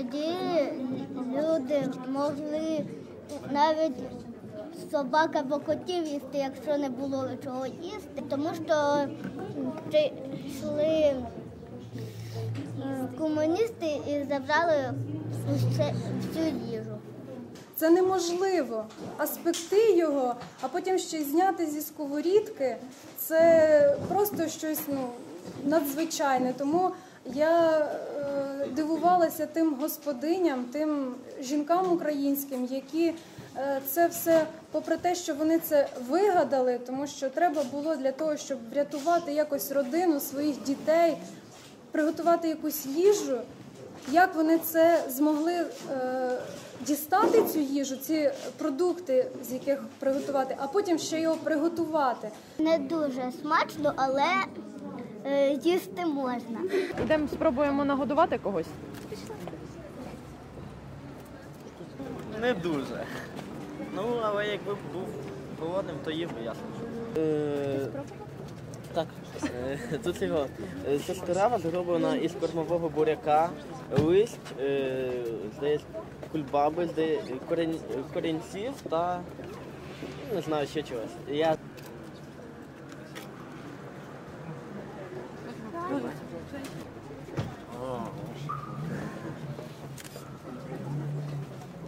тоді люди могли навіть собак або котів їсти, якщо не було чого їсти, тому що прийшли е, комуністи і забрали всю їжу. Це неможливо. А спекти його, а потім ще й зняти зі сковорідки це просто щось ну, надзвичайне. Тому я е, тим господиням, тим жінкам українським, які е, це все, попри те, що вони це вигадали, тому що треба було для того, щоб врятувати якось родину своїх дітей, приготувати якусь їжу. Як вони це змогли е, дістати цю їжу, ці продукти, з яких приготувати, а потім ще його приготувати. Не дуже смачно, але їсти можна. Ідемо спробуємо нагодувати когось. Не дуже. Ну, але якби був голодним, то їв би ясно. Е, так, е, тут його. Е, Це страва зроблена із кормового буряка, лист, е, здається, кульбаби, здається, корінь, корінців та не знаю ще чогось. Я Thank you.